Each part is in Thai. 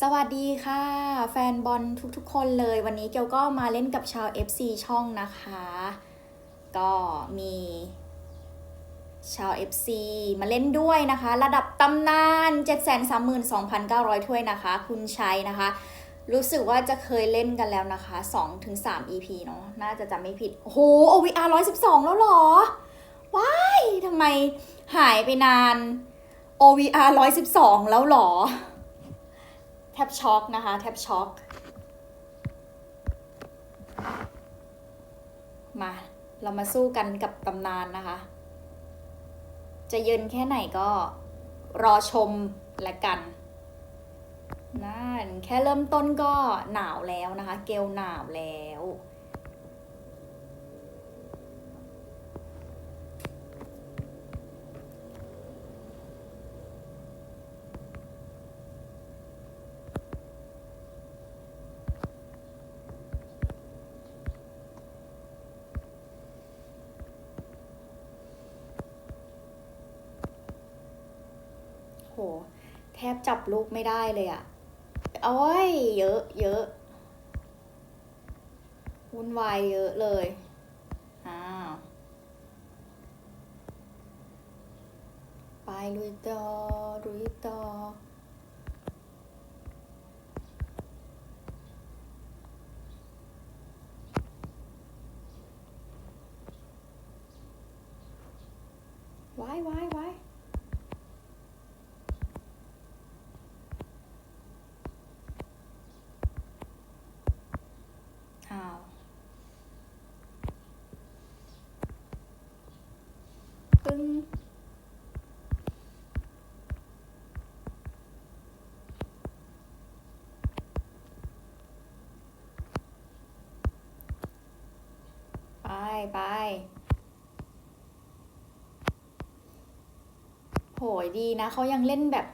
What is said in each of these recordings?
สวัสดีค่ะ แฟนบอลทุกๆ คนเลย วันนี้เกียวก็มาเล่นกับชาว FC ช่องนะคะ ก็มีชาว FC มาเล่นด้วยนะคะ ระดับตำนาน 732,900 ถ้วยนะคะ คุณชัยนะคะ รู้สึกว่าจะเคยเล่นกันแล้วนะคะ 2-3 EP เนาะน่าจะจำไม่ผิดโอ้โห OVR 112 แล้วหรอ ว้ายทำไมหายไปนาน OVR 112 แล้วหรอ แทบช็อกนะคะ แทบช็อก มา เรามาสู้กันกับตำนานนะคะ จะเย็นแค่ไหนก็รอชมและกันนั่นแค่เริ่มต้นก็หนาวแล้วนะคะ เกลหนาวแล้ว แทบจับลูกไม่ได้เลยอะโอ้ย เยอะ เยอะ วุ่นวายเยอะเลย อ้าว ไปลุยต่อลุยต่อ ว้ายว้ายว้าย อ้าว ปึ้ง ไปไป โห ยดีนะเขายังเล่นแบบ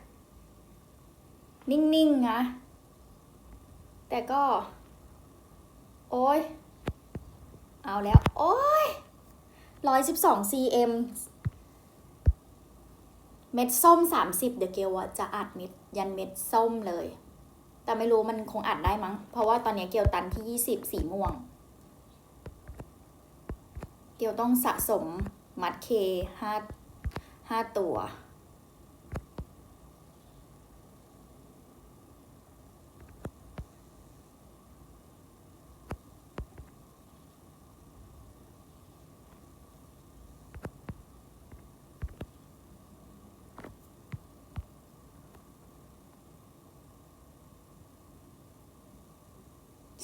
นิ่งๆนะ แต่ก็ โอ้ย เอาแล้ว โอ้ยร้อยสิบสอง cm เม็ดส้มสามสิบเดี๋ยวเกลอะจะอัดเม็ดยันเม็ดส้มเลย แต่ไม่รู้มันคงอัดได้มั้ง เพราะว่าตอนนี้เกลตันที่ยี่สิบสีม่วง เกลต้องสะสมมัดเคห้าห้าตัว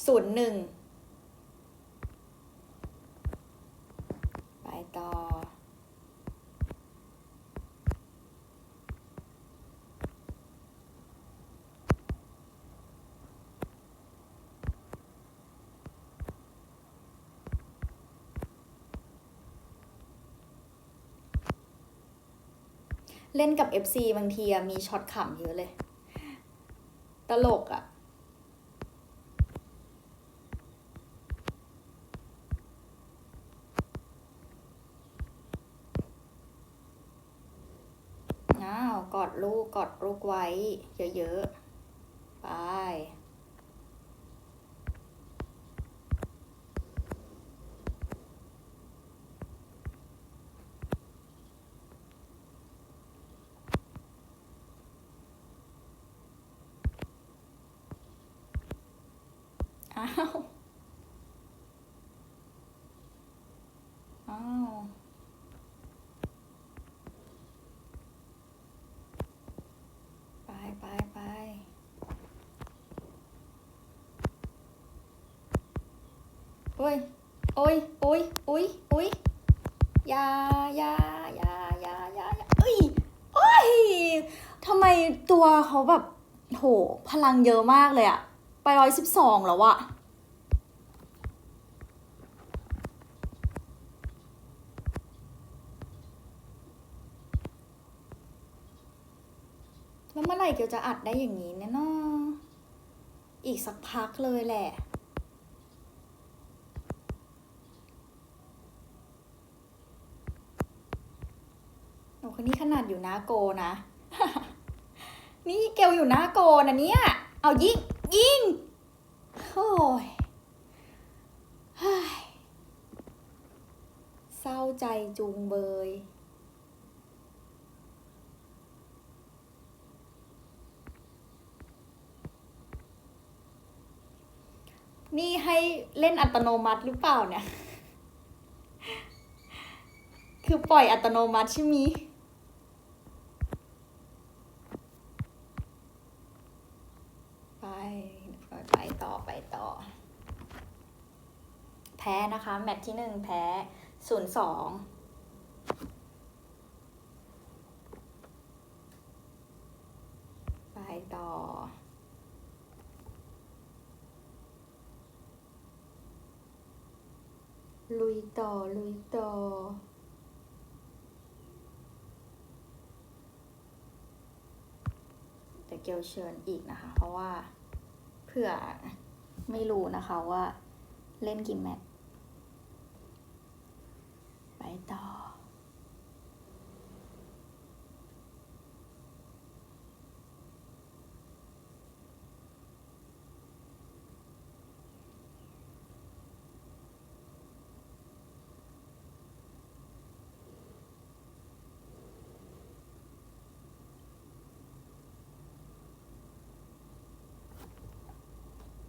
ศูนย์หนึ่งไปต่อ เล่นกับ FC บางทีมีช็อตขำเยอะเลย ตลกอะอ้าว กอ ดลูกกอดลูกไว้เยอะๆ ไป อ้าว ไปไปไปโอ้ยโอ้ยโอ้ยโอ้ยโอ้ยยายายายายายาเอ้ยโอ้ยทำไมตัวเขาแบบโหพลังเยอะมากเลยอะไปร้อยสิบสองแล้วอะแล้วเมื่อไหร่เกียวจะอัดได้อย่างนี้เนี่ยเนาะอีกสักพักเลยแหละ โอ้ค นนี้ขนาดอยู่หน้าโกนะ นี่เกลอยู่หน้าโกนะเนี่ย เอายิงยิงโอ้ยเฮ้ยเศร้าใจจุงเบย นี่ให้เล่นอัตโนมัติหรือเปล่าเนี่ย คือปล่อยอัตโนมัติใช่ไหมยไป ไปต่อไปต่อ แพ้นะคะ แมตช์ที่หนึ่งแพ้ศูนย์สองไปต่อ ลุยต่อ ลุยต่อแต่เกลเชิญอีกนะคะ เพราะว่าเผื่อไม่รู้นะคะว่าเล่นกี่แมตช์ ต่อ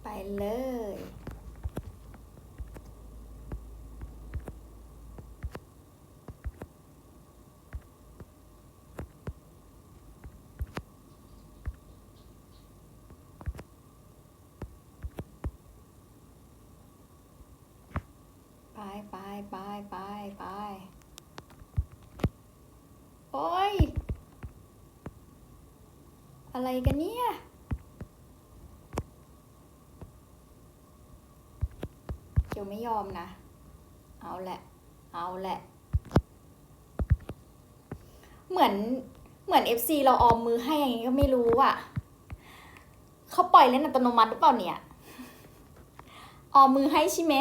ไปเลย ไป ไปไปไปไปโอ้ย อะไรกันเนี่ยเกียวไม่ยอมนะ เอาแหละ เอาแหละ เหมือนเหมือน FC เราออมมือให้อย่างงี้ก็ไม่รู้อะเขาปล่อยเล่นอัตโนมัติหรือเปล่าเนี่ย ออมมือให้ใช่ไหม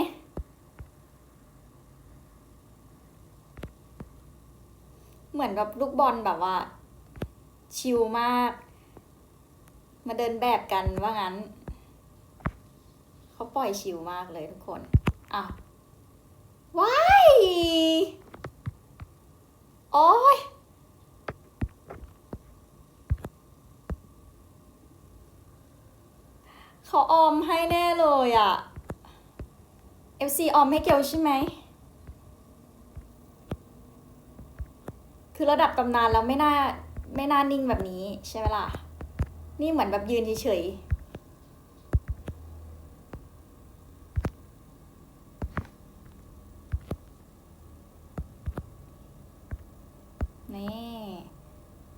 เหมือนแบบลูกบอลแบบว่า ชิลมาก มาเดินแบบกันว่างั้น เขาปล่อยชิลมากเลยทุกคนอะว้ายโอ้ยเขาออมให้แน่เลยอะ่ะ FC ออมให้เกลใช่ไหม คือระดับตำนานแล้วไม่น่าไม่น่านิ่งแบบนี้ใช่ไหมล่ะ นี่เหมือนแบบยืนเฉยๆ นี่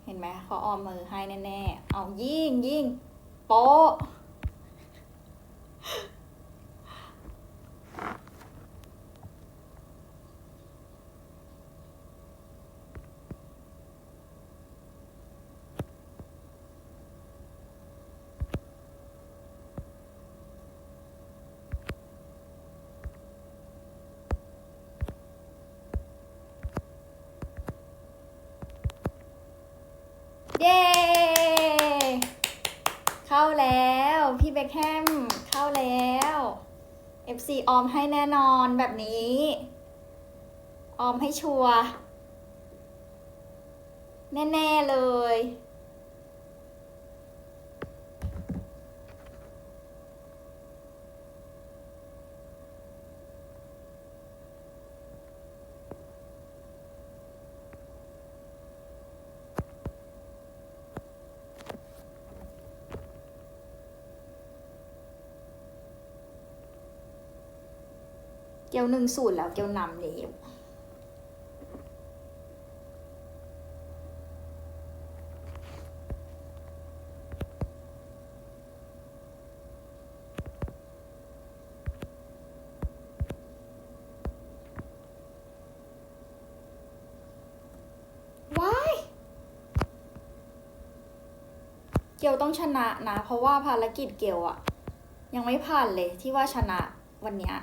เห็นไหมเขาออมมือให้แน่ๆ เอายิงยิงโป๊ะ เย้ เข้าแล้ว พี่เบคแฮมเข้าแล้ว FC ออมให้แน่นอนแบบนี้ ออมให้ชัวร์แน่ ๆ เลย ยวหนึ่งสูตรแล้วเกียวนำแล้วเกียวต้องชนะนะ เพราะว่าภารกิจเกียวอะยังไม่ผ่านเลยที่ว่าชนะวันเนี้ย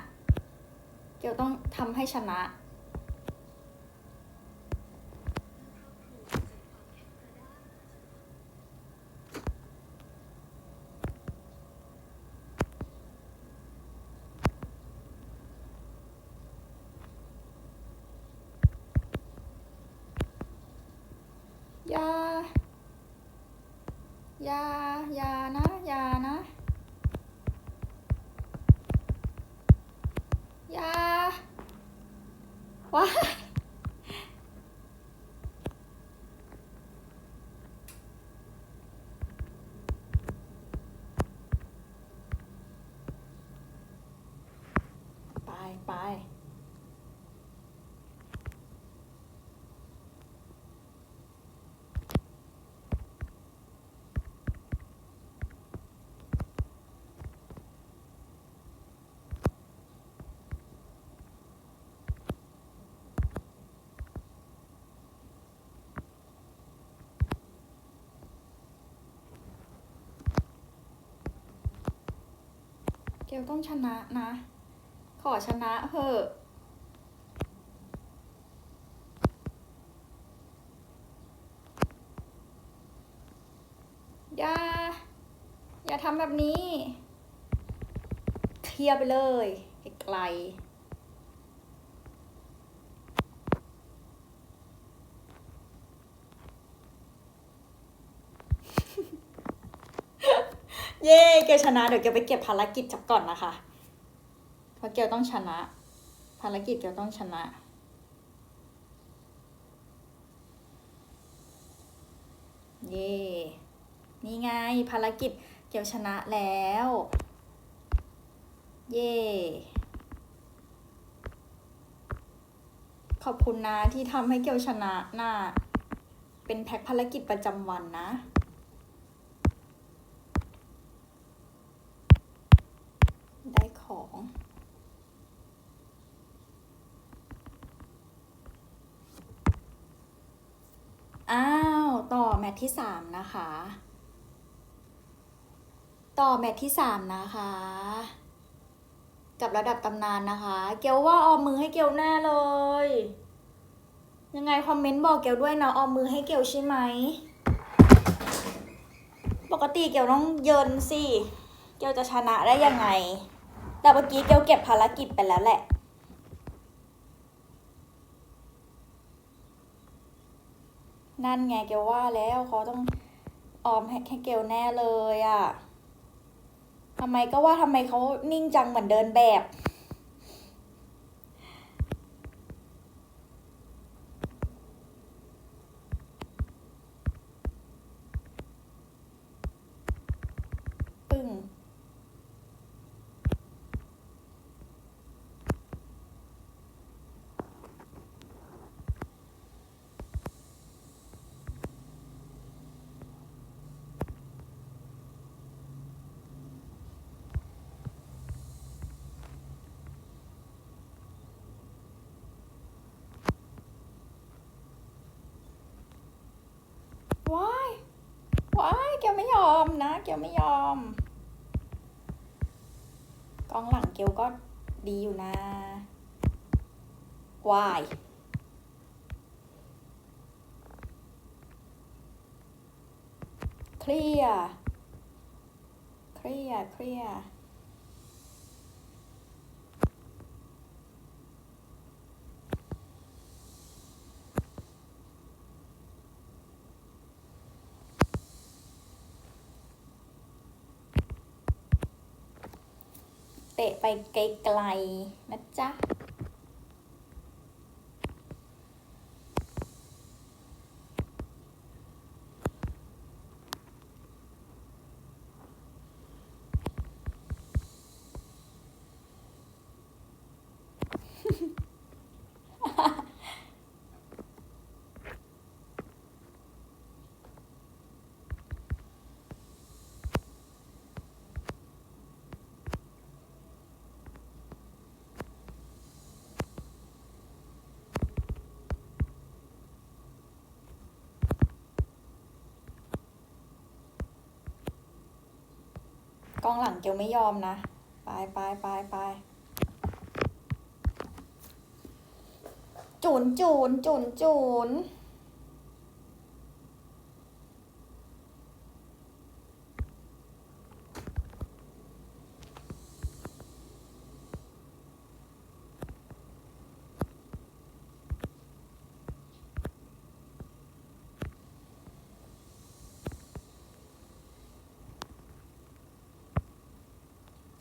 เกลต้องทำให้ชนะ ยา ยา ลต้องชนะนะ ขอชนะเถอะอย่า อย่าทำแบบนี้ เคลียร์ไปเลย ไกลๆ เย้เกลชนะ เดี๋ยวเกลไปเก็บภารกิจจับก่อนนะคะ เพราะเกลต้องชนะ ภารกิจเกลต้องชนะ เย่นี่ไงภารกิจเกลชนะแล้ว เย่ขอบคุณนะที่ทำให้เกลชนะน่ะเป็นแพ็คภารกิจประจำวันนะ ได้ของ อ้าว ต่อแมทที่สามนะคะ ต่อแมทที่สามนะคะ กับระดับตำนานนะคะ เกลว่าออมมือให้เกลแน่เลย ยังไงคอมเมนต์บอกเกลด้วยนะออมมือให้เกลใช่ไหม ปกติเกลต้องเยินสิ เกลจะชนะได้ยังไง แต่เมื่อกี้เกลเก็บภารกิจไปแล้วแหละ นั่นไงเกลว่าแล้วเขาต้องออมให้เกลแน่เลยอะ่ะทำไมก็ว่าทำไมเขานิ่งจังเหมือนเดินแบบ ปึ้ง ว้าย ว้ายเกลไม่ย อมนะ เกลไม่ยอม กองหลังเกลก็ดีอยู่นะวายเคลียร์เคลียร์เคลียร์ เตะไปไกลๆนะจ๊ะ กองหลังเกลไม่ยอมนะ ไปไปไปไปจูนจูนจูนจูน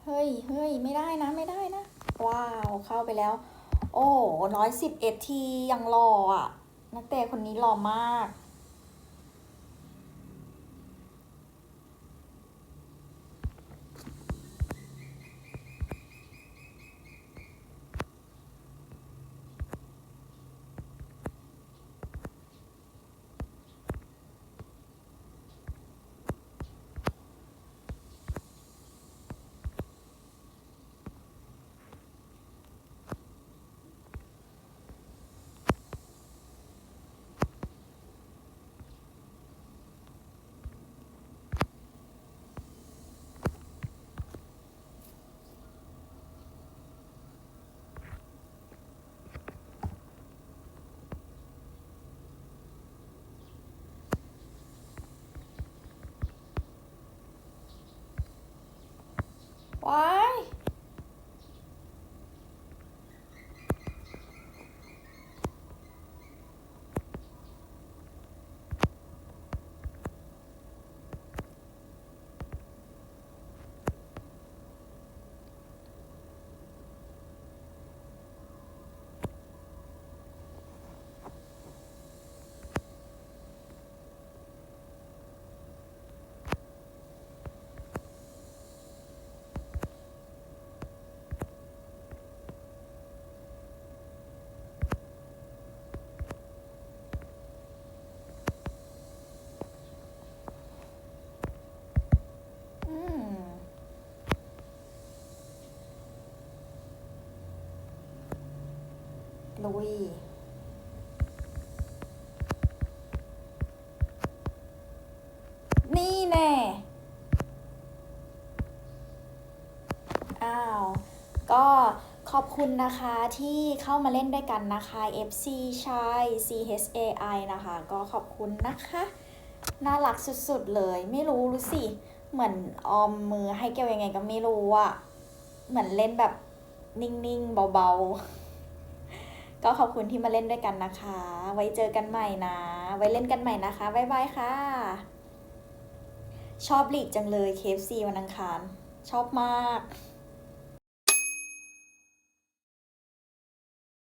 เฮ้ยเฮ้ยไม่ได้นะไม่ได้นะ ว้าวเข้าไปแล้ว โอ้ร้อยสิบเอ็ดทียังรออะ นักเตะคนนี้หล่อมาก ว ว้าย อืม ลุย นี่แน่ อ้าว ก็ขอบคุณนะคะที่เข้ามาเล่นด้วยกันนะคะ FC ชาย CHAI นะคะ ก็ขอบคุณนะคะ น่ารักสุดๆเลย ไม่รู้รู้สิ เหมือนออมมือให้เกลยังไงก็ไม่รู้อะเหมือนเล่นแบบนิ่งๆ เบาๆ ก็ขอบคุณที่มาเล่นด้วยกันนะคะ ไว้เจอกันใหม่นะ ไว้เล่นกันใหม่นะคะ บ๊ายบายค่ะ ชอบหลีกจังเลย KFC วันอังคาร ชอบมาก